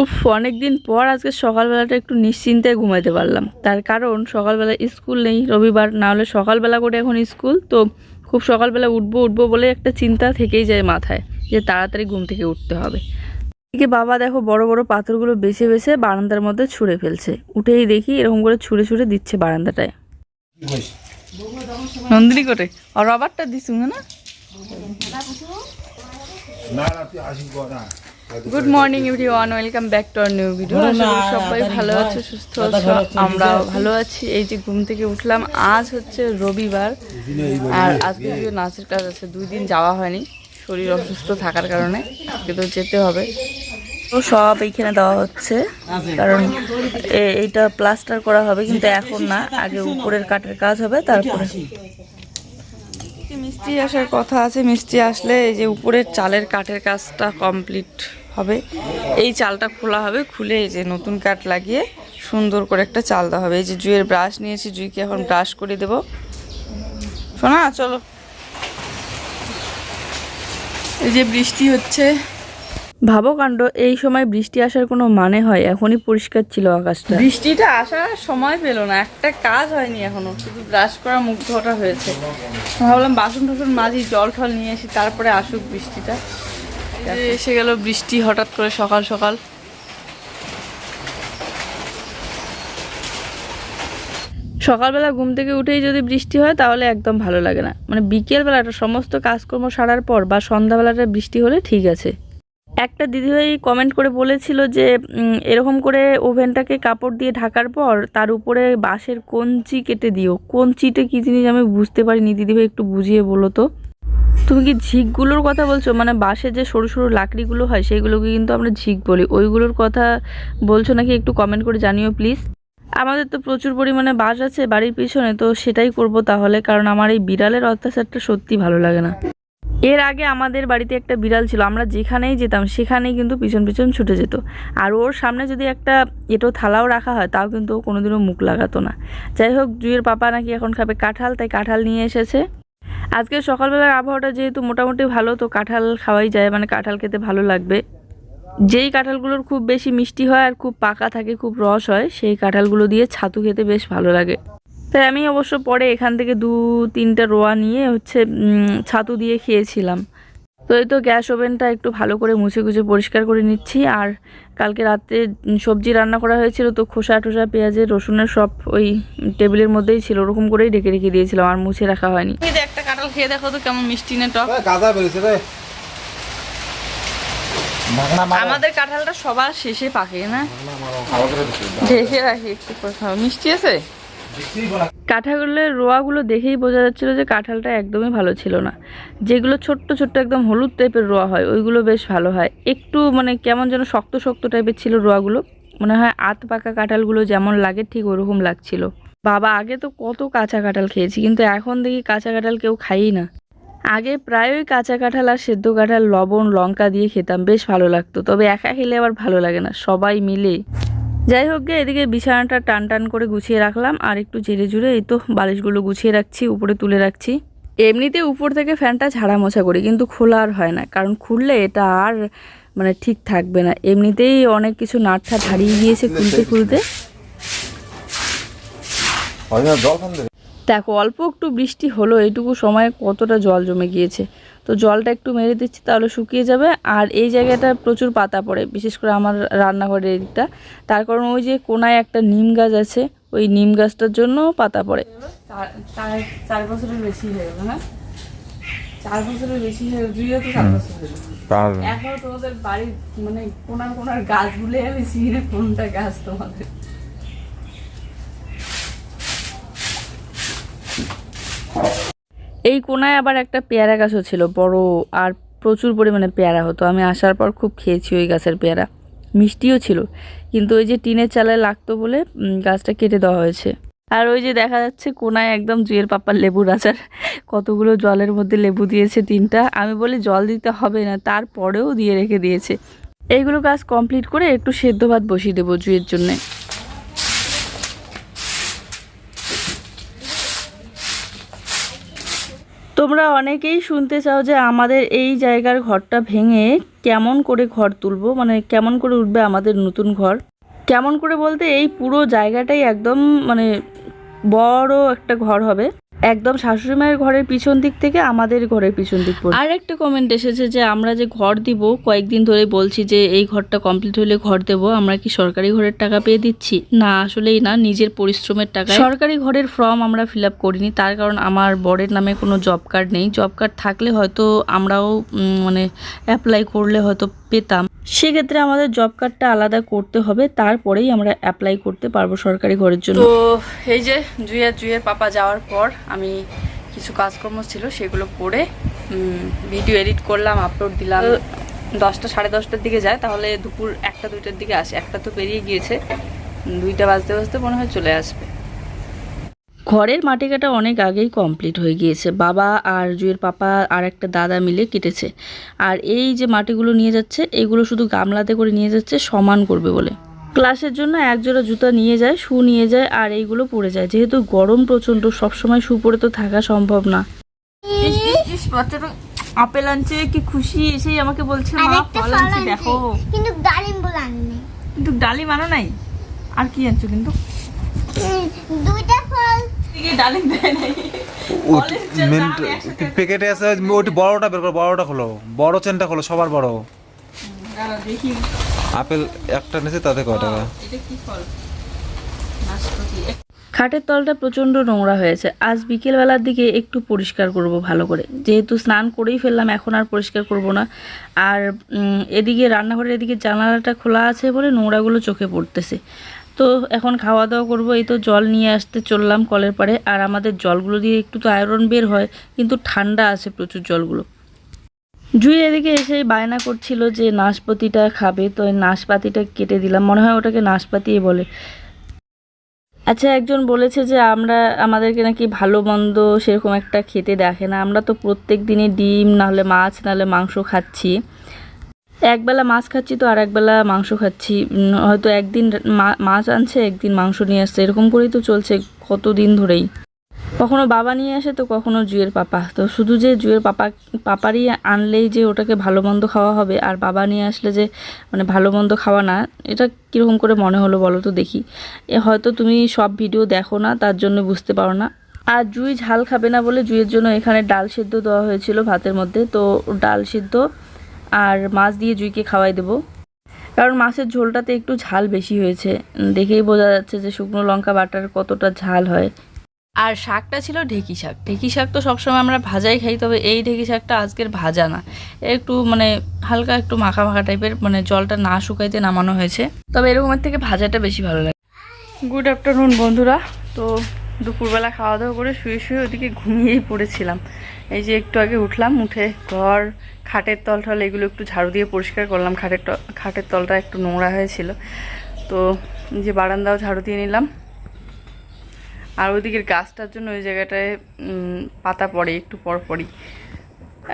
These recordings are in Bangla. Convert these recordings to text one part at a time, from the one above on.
উফ, অনেকদিন পর আজকে সকালবেলাটা একটু নিশ্চিন্তে ঘুমাইতে পারলাম। তার কারণ সকালবেলা স্কুল নেই, রবিবার না হলে সকালবেলা করে এখন স্কুল, তো খুব সকালবেলা উঠবো উঠবো বলে একটা চিন্তা থেকেই যায় মাথায় যে তাড়াতাড়ি ঘুম থেকে উঠতে হবে। এদিকে বাবা দেখো বড় বড় পাথরগুলো বেছে বেছে বারান্দার মধ্যে ছুঁড়ে ফেলছে। উঠেই দেখি এরকম করে ছুঁড়ে ছুঁড়ে দিচ্ছে বারান্দাটায়। নন্দিনী করে আর রবারটা দিস না? না না, তুই আসিস না। Good morning everyone welcome back to our new video আশা করি সবাই ভালো আছো সুস্থ আছো? আমরা ভালো আছি। এই যে ঘুম থেকে উঠলাম আজ হচ্ছে রবিবার। আর আজকে যদিও নাচের কাজ আছে দুই দিন যাওয়া হয়নি শরীর অসুস্থ থাকার কারণে আজকে তো যেতে হবে। তো সব এইখানে দেওয়া হচ্ছে কারণ এ- এইটা প্লাস্টার করা হবে কিন্তু এখন না আগে উপরের কাঠের কাজ হবে তারপরে। মিষ্টি আসার কথা আছে মিষ্টি আসলে এই যে উপরের চালের কাঠের কাজটা কমপ্লিট হবে। এই চালটা খোলা হবে, খুলে এই যে নতুন কাঠ লাগিয়ে সুন্দর করে একটা চাল দেওয়া হবে। এই যে জুয়ের ব্রাশ নিয়েছি, জুইকে এখন ব্রাশ করে দেব। শোনা চলো। এই যে বৃষ্টি হচ্ছে। ভাবো কাণ্ড, এই সময় বৃষ্টি আসার কোনো মানে হয়? এখনই পরিষ্কার ছিল আকাশটা। বৃষ্টিটা আসার সময় পেল না, একটা কাজ হয়নি এখনও, শুধু ব্রাশ করা মুখ ধোয়াটা হয়েছে। ভাবলাম বাসন টাসন মাঝি জল টল নিয়ে এসি তারপরে আসুক বৃষ্টিটা। এসে গেল বৃষ্টি হঠাৎ করে সকাল সকাল। সকালবেলা ঘুম থেকে উঠেই যদি বৃষ্টি হয়, তাহলে একদম ভালো লাগে না। মানে বিকেলবেলাটা সমস্ত কাজকর্ম সারার পর বা সন্ধ্যাবেলাটা বৃষ্টি হলে ঠিক আছে। একটা দিদিভাই কমেন্ট করে বলেছিল যে এরকম করে ওভেনটাকে কাপড় দিয়ে ঢাকার পর তার উপরে বাঁশের কঞ্চি কেটে দিও। কঞ্চিটা কী জিনিস আমি বুঝতে পারিনি, দিদিভাই একটু বুঝিয়ে বলো তো। তুমি কি ঝিকগুলোর কথা বলছো? মানে বাঁশের যে সরু সরু লাকড়িগুলো হয় সেইগুলোকে কিন্তু আমরা ঝিক বলি। ওইগুলোর কথা বলছো নাকি একটু কমেন্ট করে জানিও প্লিজ আমাদের তো প্রচুর পরিমাণে বাঁশ আছে বাড়ির পিছনে, তো সেটাই করব তাহলে, কারণ আমার এই বিড়ালের অত্যাচারটা সত্যি ভালো লাগে না। এর আগে আমাদের বাড়িতে একটা বিড়াল ছিল, আমরা যেখানেই যেতাম সেখানেই কিন্তু পিছন পিছন ছুটে যেত। আর ওর সামনে যদি একটা এটো থালাও রাখা হয়, তাও কিন্তু ও কোনোদিনও মুখ লাগাতো না। যাই হোক জুয়ের পাপা নাকি এখন খাবে কাঁঠাল, তাই কাঁঠাল নিয়ে এসেছে। আজকে সকালবেলার আবহাওয়াটা যেহেতু মোটামুটি ভালো, তো কাঁঠাল খাওয়াই যায় মানে কাঁঠাল খেতে ভালো লাগবে। যেই কাঁঠালগুলোর খুব বেশি মিষ্টি হয় আর খুব পাকা থাকে, খুব রস হয়, সেই কাঁঠালগুলো দিয়ে ছাতু খেতে বেশ ভালো লাগে। তাই আমি অবশ্য পরে এখান থেকে দু, তিনটা রোয়া নিয়ে হচ্ছে ছাতু দিয়ে খেয়েছিলাম। তো এই তো গ্যাস ওভেনটা একটু ভালো করে মুছে গুছে পরিষ্কার করে নিচ্ছি, আর কালকে রাতে সবজি রান্না করা হয়েছিল, তো খোসা টোসা, পেঁয়াজের রসুনের সব ওই টেবিলের মধ্যেই ছিল, ওরকম করেই ঢেকে রেখে দিয়েছিলাম, আর মুছে রাখা হয়নি। একটা খেয়ে দেখো তো কেমন মিষ্টি না টক। গাদা বেরিয়েছে রে। আমাদের কাঁঠালটা সবার শেষে পাকে না? ঢেকে রাখি একটু করে খাও। মিষ্টি আছে? কাঁঠালের রোয়াগুলো দেখেই বোঝা যাচ্ছিল যে কাঁঠালটা একদমই ভালো ছিল না। যেগুলো ছোট্ট ছোট্ট একদম হলুদ টাইপের রোয়া হয় ওইগুলো বেশ ভালো হয়। একটু মানে কেমন যেন শক্ত শক্ত টাইপের ছিল রোয়াগুলো। মনে হয় আত পাকা কাঁঠালগুলো যেমন লাগে ঠিক ওরকম লাগছিল। বাবা, আগে তো কত কাঁচা কাঁঠাল খেয়েছি, কিন্তু এখন দেখি কাঁচা কাঁঠাল কেউ খাইই না। আগে প্রায়ই কাঁচা কাঁঠাল আর সেদ্ধ কাঁঠাল, লবণ, লঙ্কা দিয়ে খেতাম, বেশ ভালো লাগতো, তবে একা খেলে আবার ভালো লাগে না, সবাই মিলে। যাই হোক গে, এদিকে বিছানাটা টান টান করে গুছিয়ে রাখলাম, আর একটু জেরে জুড়ে এই তো বালিশগুলো গুছিয়ে রাখছি, উপরে তুলে রাখছি। এমনিতে উপর থেকে ফ্যানটা ঝাড়া মোছা করি, কিন্তু খোলা আর হয় না, কারণ খুললে এটা আর মানে ঠিক থাকবে না। এমনিতেই অনেক কিছু নাটঠাট হারিয়ে গিয়েছে খুলতে খুলতে। দেখো অল্প একটু বৃষ্টি হলো এইটুকু সময়ে কতটা জল জমে গিয়েছে। তো জলটা একটু মেরে দিচ্ছি তাহলে শুকিয়ে যাবে। আর এই জায়গাটা প্রচুর পাতা পড়ে বিশেষ করে আমার রান্নাঘরের এদিকটা। তার কারণ ওই যে কোনায় একটা নিম গাছ আছে ওই নিম গাছটার জন্য পাতা পড়ে। চার বছরের বেশি হয়ে গেল না? চার বছরের বেশি হয়ে দুইও তো চার বছর হলো এখন তোমাদের বাড়ির মানে কোনার কোনার গাছগুলো আমি চিনি কোনটা গাছ তোমাদের। এই কোনায় আবার একটা পেয়ারা গাছও ছিল, বড় আর প্রচুর পরিমাণে পেয়ারা হতো। আমি আসার পর খুব খেয়েছি ওই গাছের পেয়ারা। মিষ্টিও ছিল, কিন্তু ওই যে টিনের চালায় লাগতো বলে গাছটা কেটে দেওয়া হয়েছে। আর ওই যে দেখা যাচ্ছে কোনায় একদম জুয়ের পাপার লেবুর আচার কতগুলো জলের মধ্যে লেবু দিয়েছে তিনটা। আমি বলি, জল দিতে হবে না, তারপরেও দিয়ে রেখে দিয়েছে। এইগুলো গাছ কমপ্লিট করে একটু সেদ্ধ ভাত বসিয়ে দেবো জুয়ের জন্যে। তোমরা অনেকেই শুনতে চাও যে আমাদের এই জায়গার ঘরটা ভেঙে কেমন করে ঘর তুলবো? মানে কেমন করে উঠবে আমাদের নতুন ঘর? কেমন করে বলতে এই পুরো জায়গাটাই একদম মানে বড় একটা ঘর হবে। একদম শাশুড়ি মায়ের ঘরের পিছন দিক থেকে আমাদের ঘরের পিছন দিক আর একটা কমেন্ট এসেছে যে, আমরা যে ঘর দিব, কয়েকদিন ধরে বলছি যে, এই ঘরটা কমপ্লিট হলে ঘর দেব, আমরা কি সরকারি ঘরের টাকা পেয়ে দিচ্ছি? না, আসলেই না, নিজের পরিশ্রমের টাকা সরকারি ঘরের ফর্ম আমরা ফিল করিনি, তার কারণ আমার বরের নামে কোনো জব কার্ড নেই। জব কার্ড থাকলে হয়তো আমরাও মানে অ্যাপ্লাই করলে হয়তো পেতাম। সেক্ষেত্রে আমাদের জব কার্ডটা আলাদা করতে হবে তারপরেই আমরা অ্যাপ্লাই করতে পারব সরকারি ঘরের জন্য। তো এই যে জুয়ের জুয়ের পাপা যাওয়ার পর আমি কিছু কাজকর্ম ছিল সেগুলো করে ভিডিও এডিট করলাম আপলোড দিলাম। দশটা সাড়ে দশটার দিকে যায় তাহলে দুপুর একটা দুইটার দিকে আসে। একটা তো পেরিয়ে গিয়েছে দুইটা বাজতে বাজতে মনে হয় চলে আসবে। ঘরের মাটি কাটা অনেক আগেই কমপ্লিট হয়ে গিয়েছে। বাবা আর জুয়ের পাপা আর একটা দাদা মিলে কেটেছে। আর এই যে মাটিগুলো নিয়ে যাচ্ছে এগুলো শুধু গামলাতে করে নিয়ে যাচ্ছে সমান করবে বলে। ক্লাসের জন্য এক জোড়া জুতা নিয়ে যায় শু নিয়ে যায় আর এইগুলো পরে যায়। যেহেতু গরম প্রচণ্ড সবসময় শু পরে তো থাকা সম্ভব না। আপেল আনছে কি খুশি এসেই আমাকে বলছে মা ফল আনছি দেখো। কিন্তু ডালিম বলে কিন্তু ডালিম আনো নাই? আর কি আনছো কিন্তু? দুইটা ফল। প্যাকেটে আছে ওইটি বড়টা বের করো বড়টা খোলো। বড় চেনটা খোলো সবার বড়। আপেল একটা নিচে তাতে কয় টাকা? এটা কি ফল? খাটের তলটা প্রচণ্ড নোংরা হয়েছে। আজ বিকেলবেলার দিকে একটু পরিষ্কার করব ভালো করে। যেহেতু স্নান করেই ফেললাম এখন আর পরিষ্কার করব না। আর এদিকে রান্নাঘরের এদিকে জানালাটা খোলা আছে বলে নোংরাগুলো চোখে পড়তেছে। তো এখন খাওয়া দাওয়া করব। এই তো জল নিয়ে আসতে চললাম কলের পাড়ে। আর আমাদের জলগুলো দিয়ে একটু তো আয়রন বের হয়, কিন্তু ঠান্ডা আছে প্রচুর জলগুলো। জুই এদিকে এসে বায়না করছিল যে নাশপাতিটা খাবে, তো এই নাশপাতিটা কেটে দিলাম। মনে হয় ওটাকে নাশপাতিই বলে। আচ্ছা একজন বলেছে যে আমরা, আমাদেরকে নাকি ভালো মন্দ সেরকম একটা খেতে দেখে না। আমরা তো প্রত্যেক দিনই ডিম, নাহলে মাছ, নাহলে মাংস খাচ্ছি। একবেলা মাছ খাচ্ছি তো আর একবেলা মাংস খাচ্ছি। হয়তো একদিন মাছ আনছে, একদিন মাংস নিয়ে আসছে। এরকম করেই তো চলছে কত দিন ধরেই। কখনো বাবা নিয়ে আসে তো কখনো জুয়ের পাপা। তো শুধু যে জুয়ের পাপা, পাপারই আনলেই যে ওটাকে ভালো মন্দ খাওয়া হবে, আর বাবা নিয়ে আসলে যে মানে ভালো মন্দ খাওয়া না, এটা কীরকম করে মনে হলো বলো তো দেখি। এ হয়তো তুমি সব ভিডিও দেখো না, তার জন্য বুঝতে পারো না। আর জুই ঝাল খাবে না বলে জুইয়ের জন্য এখানে ডাল সিদ্ধ দেওয়া হয়েছিল ভাতের মধ্যে। তো ডাল সিদ্ধ আর মাছ দিয়ে জুইকে খাওয়াই দেবো। কারণ মাছের ঝোলটাতে একটু ঝাল বেশি হয়েছে। দেখেই বোঝা যাচ্ছে যে শুকনো লঙ্কা বাটার কতটা ঝাল হয়। আর শাকটা ছিল ঢেকি শাক। ঢেকি শাক তো সবসময় আমরা ভাজাই খাই তবে এই ঢেকি শাকটা আজকের ভাজা না। একটু মানে হালকা একটু মাখা মাখা টাইপের মানে জলটা না শুকাইতে নামানো হয়েছে। তবে এরকমের থেকে ভাজাটা বেশি ভালো লাগে। গুড আফটারনুন বন্ধুরা। তো দুপুরবেলা খাওয়া দাওয়া করে শুয়ে শুয়ে ওদিকে ঘুমিয়েই পড়েছিলাম। এই যে একটু আগে উঠলাম, উঠে ঘর, খাটের তল টল এগুলো একটু ঝাড়ু দিয়ে পরিষ্কার করলাম। খাটের খাটের তলটা একটু নোংরা হয়েছিল। তো যে বারান্দাও ঝাড়ু দিয়ে নিলাম। আর ওইদিকের গাছটার জন্য ওই জায়গাটায় পাতা পড়ে, একটু পর পরই।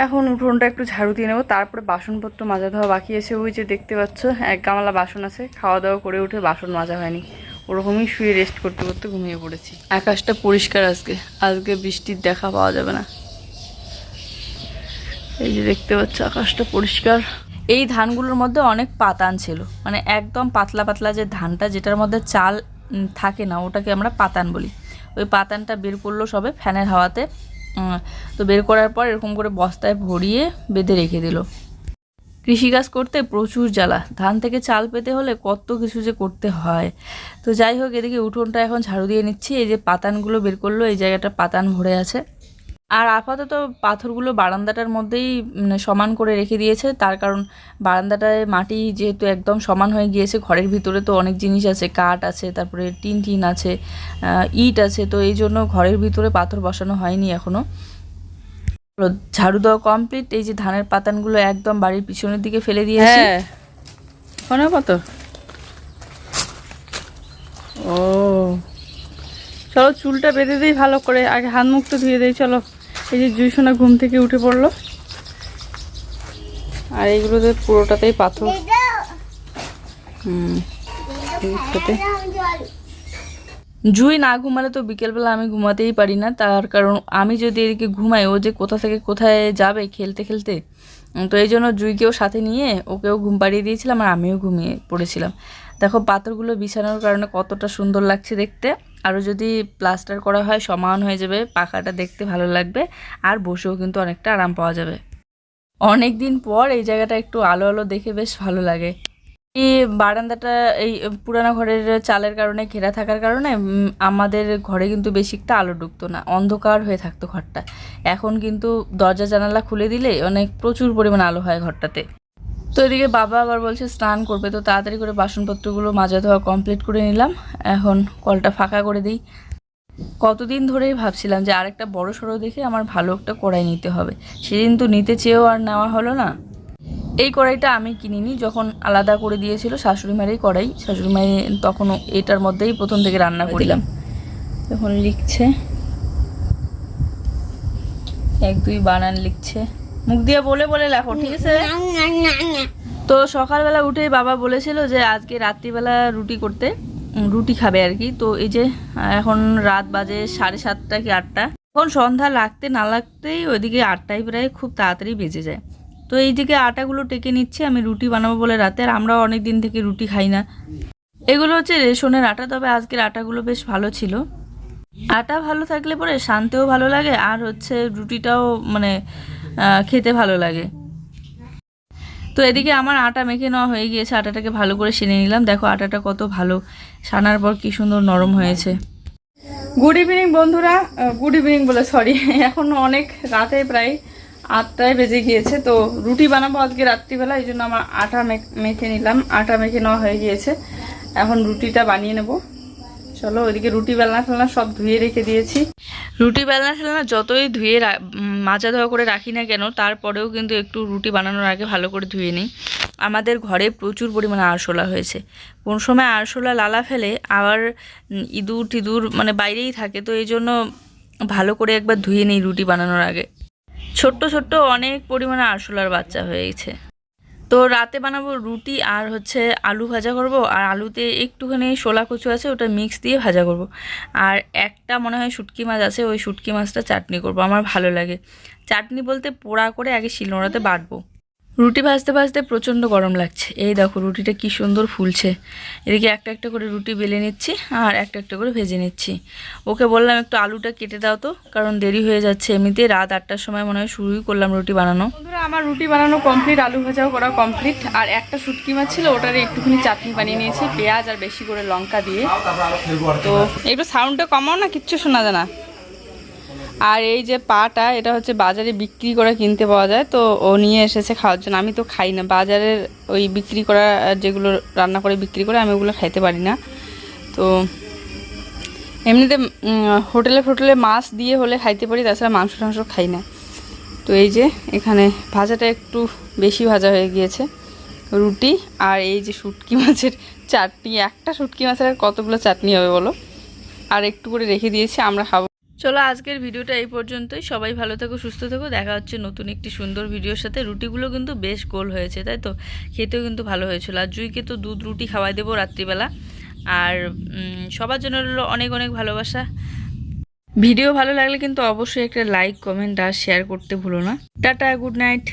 এখন উঠোনটা একটু ঝাড়ু দিয়ে নেব। তারপরে বাসনপত্র মাজা ধোয়া বাকি আছে। ওই যে দেখতে পাচ্ছ, এক গামলা বাসন আছে। খাওয়া দাওয়া করে উঠে বাসন মাজা হয়নি। ওরকমই শুয়ে রেস্ট করতে করতে ঘুমিয়ে পড়েছি। আকাশটা পরিষ্কার আজকে। আজকে বৃষ্টির দেখা পাওয়া যাবে না। এই যে দেখতে পাচ্ছ, আকাশটা পরিষ্কার। এই ধানগুলোর মধ্যে অনেক পাতান ছিল। মানে একদম পাতলা পাতলা যে ধানটা, যেটার মধ্যে চাল থাকে না, ওটাকে আমরা পাতান বলি। ওই পাতানটা বের করল সবে ফ্যানের হাওয়াতে। তো বের করার পর এরকম করে বস্তায় ভরিয়ে বেঁধে রেখে দিল। কৃষিকাজ করতে প্রচুর জ্বালা। ধান থেকে চাল পেতে হলে কত কিছু যে করতে হয়। তো যাই হোক এদিকে উঠোনটা এখন ঝাড়ু দিয়ে নিচ্ছি। এই যে পাতানগুলো বের করল এই জায়গাটা পাতান ভরে আছে। আর আপাতত পাথরগুলো বারান্দাটার মধ্যেই সমান করে রেখে দিয়েছে। তার কারণ বারান্দাটায় মাটি যেহেতু একদম সমান হয়ে গিয়েছে ঘরের ভিতরে তো অনেক জিনিস আছে কাঠ আছে তারপরে টিন টিন আছে ইট আছে। তো এই জন্য ঘরের ভিতরে পাথর বসানো হয়নি এখনও। হলো, ঝাড়ু দেওয়া কমপ্লিট এই যে ধানের পাতানগুলো একদম বাড়ির পিছনের দিকে ফেলে দিয়েছি। হ্যাঁ। ওখানে কত। ও। চলো চুলটা বেঁধে দিই ভালো করে। আগে হাত মুখটা ধুয়ে দিই, চলো। এই যে জুই সোনা ঘুম থেকে উঠে পড়ল। আর এইগুলোতে পুরোটাতেই পাথর। হুম জুই না ঘুমালে তো বিকেলবেলা আমি ঘুমাতেই পারি না। তার কারণ আমি যদি এদিকে ঘুমাই, ও যে কোথা থেকে কোথায় যাবে খেলতে খেলতে তো এই জন্য জুইকেও সাথে নিয়ে ওকেও ঘুম পাড়িয়ে দিয়েছিলাম আর আমিও ঘুমিয়ে পড়েছিলাম। দেখো পাথরগুলো বিছানোর কারণে কতটা সুন্দর লাগছে দেখতে। আরও যদি প্লাস্টার করা হয়, সমান হয়ে যাবে, পাখাটা দেখতে ভালো লাগবে আর বসেও কিন্তু অনেকটা আরাম পাওয়া যাবে। অনেক দিন পর এই জায়গাটা একটু আলো আলো দেখে বেশ ভালো লাগে। এই বারান্দাটা, এই পুরানো ঘরের চালের কারণে, ঘেরা থাকার কারণে আমাদের ঘরে কিন্তু বেশি একটা আলো ঢুকতো না, অন্ধকার হয়ে থাকতো ঘরটা। এখন কিন্তু দরজা, জানালা খুলে দিলে অনেক প্রচুর পরিমাণ আলো হয় ঘরটাতে। তো এদিকে বাবা আবার বলছে, স্নান করবে। তো তাড়াতাড়ি করে বাসনপত্রগুলো মাজা ধোয়া কমপ্লিট করে নিলাম। এখন কলটা ফাঁকা করে দিই। কতদিন ধরেই ভাবছিলাম যে আরেকটা বড় সড়ো দেখে আমার ভালো একটা কড়াই নিতে হবে। সেদিন তো নিতে চেয়েও আর নেওয়া হলো না। এই কড়াইটা আমি কিনিনি যখন আলাদা করে দিয়েছিল শাশুড়ি মায়েরই কড়াই শাশুড়ি মায়ের তখন এটার মধ্যেই প্রথম থেকে রান্না করিলাম। তখন লিখছে এক দুই বানান লিখছে। মুখ দিয়ে বলে বলে লেখো ঠিক আছে? তো সকালবেলা উঠে বাবা বলেছিল যে আজকে রাত্রিবেলা রুটি করতে রুটি খাবে আর কি। তো এই যে এখন রাত বাজে সাড়ে সাতটা কি আটটা। এখন সন্ধ্যা লাগতে না লাগতেই ওইদিকে আটটায় প্রায় খুব তাড়াতাড়ি বেজে যায়। তো এই দিকে আটাগুলো টেকে নিচ্ছে, আমি রুটি বানাবো বলে রাতে, আর আমরাও অনেক দিন থেকে রুটি খাই না। এগুলো হচ্ছে রেশনের আটা, তবে আজকের আটাগুলো বেশ ভালো ছিল। আটা ভালো থাকলে পরে শান্তেও ভালো লাগে, আর হচ্ছে রুটিটাও মানে খেতে ভালো লাগে। তো এদিকে আমার আটা মেখে নেওয়া হয়ে গিয়েছে, আটাটাকে ভালো করে সেনে নিলাম। দেখো আটাটা কত ভালো, সানার পর কি সুন্দর নরম হয়েছে। গুড ইভিনিং বন্ধুরা। গুড ইভিনিং বলে সরি এখন অনেক রাতে প্রায় আটটায় বেজে গিয়েছে, তো রুটি বানাবো আজকে রাত্রিবেলা, এই জন্য আমার আটা মেখ- নিলাম। আটা মেখে নেওয়া হয়ে গিয়েছে। এখন রুটিটা বানিয়ে নেব। চলো ওইদিকে রুটি বেলনা ফেলনা সব ধুয়ে রেখে দিয়েছি। রুটি বেলনা ঠেলনা যতই ধুয়ে মাজা ধোয়া করে রাখি না কেন, তারপরেও কিন্তু একটু রুটি বানানোর আগে ভালো করে ধুয়ে নিই। আমাদের ঘরে প্রচুর পরিমাণে আরশোলা হয়েছে। কোন সময় আরশোলা লালা ফেলে, আবার ইঁদুর টিদুর মানে বাইরেই থাকে, তো এই জন্য ভালো করে একবার ধুয়ে নিই রুটি বানানোর আগে। ছোট্ট ছোট্ট অনেক পরিমাণে আরশোলার বাচ্চা হয়ে হয়েছে। তো রাতে বানাবো রুটি আর হচ্ছে আলু ভাজা করব। আর আলুতে একটুখানি শোলা কচু আছে, ওটা মিক্স দিয়ে ভাজা করব। আর একটা মনে হয় শুটকি মাছ আছে, ওই শুটকি মাছটা চাটনি করব, আমার ভালো লাগে। চাটনি বলতে পোড়া করে আগে শিলনোড়াতে বাটবো। রুটি ভাজতে ভাজতে প্রচণ্ড গরম লাগছে। এই দেখো রুটিটা কি সুন্দর ফুলছে। এদিকে একটা একটা করে রুটি বেলে নিচ্ছি আর একটা একটা করে ভেজে নিচ্ছি। ওকে বললাম, একটু আলুটা কেটে দাও তো, কারণ দেরি হয়ে যাচ্ছে। এমনিতেই রাত আটটার সময় মনে হয় শুরুই করলাম রুটি বানানো। বন্ধুরা, আমার রুটি বানানো কমপ্লিট আলু ভাজাও করা কমপ্লিট আর একটা শুটকি মাছ ছিল ওটার একটুখানি চাটনি বানিয়ে নিয়েছি, পেঁয়াজ আর বেশি করে লঙ্কা দিয়ে। তো একটু সাউন্ডটা কমাও না, কিচ্ছু শোনা যায় না। আর এই যে পাটা, এটা হচ্ছে বাজারে বিক্রি করে কিনতে পাওয়া যায়, তো ও নিয়ে এসেছে খাওয়ার জন্য। আমি তো খাই না। বাজারের ওই বিক্রি করা, যেগুলো রান্না করে বিক্রি করে, আমি ওগুলো খাইতে পারি না। তো এমনিতে হোটেলে ফোটেলে মাছ দিয়ে হলে খাইতে পারি, তাছাড়া মাংস টাংস খাই না। তো এই যে এখানে ভাজাটা একটু বেশি ভাজা হয়ে গিয়েছে, রুটি আর এই যে শুটকি মাছের চাটনি। একটা শুটকি মাছের আর কতগুলো চাটনি হবে বলো? আর একটু করে রেখে দিয়েছি, আমরা খাব। চলো আজকের ভিডিওটা এই পর্যন্তই। সবাই ভালো থেকো, সুস্থ থেকো। দেখা হচ্ছে নতুন একটি সুন্দর ভিডিওর সাথে। রুটিগুলো কিন্তু বেশ গোল হয়েছে, তাই তো? খেতেও কিন্তু ভালো হয়েছিল। আর জুইকে তো দুধ রুটি খাওয়াই দেবো রাত্রিবেলা। আর সবার জন্য রইল অনেক অনেক ভালোবাসা। ভিডিও ভালো লাগলে কিন্তু অবশ্যই একটা লাইক, কমেন্ট আর শেয়ার করতে ভুলো না। Tata, good night.